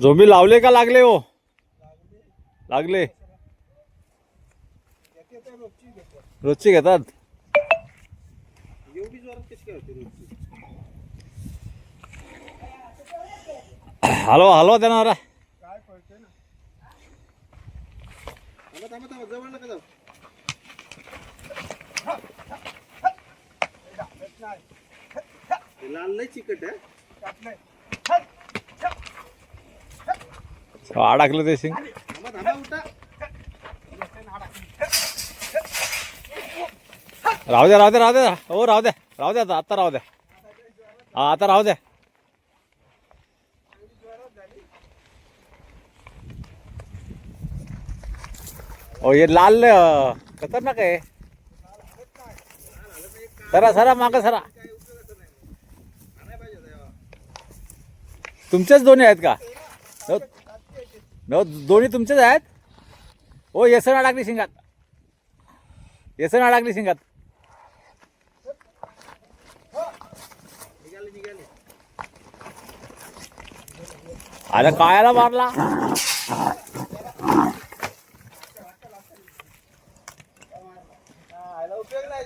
Zombie लावले का लागले हो? लागले. रोजची घेतात? एवढी जोरात कशी काय हलवा हलवा त्यांना जवळ हे लाल लय चिकट आहे. अडकलं ते शिंग. थांबा थांबा उठा. राहू द्या राहू द्या राहू द्या. हो राहू द्या. राहू द्या आता आता राहू द्या. हा आता राहू द्या. हो हे लाल खतरनाक आहे. सरा सरा माग सरा. तुमच्याच दोन्ही आहेत का? दोन्ही तुमचेच आहेत? हो येसन अडकली शिंगात. येसन अडकली शिंगात. अरे कायला मारला. उपयोग नाही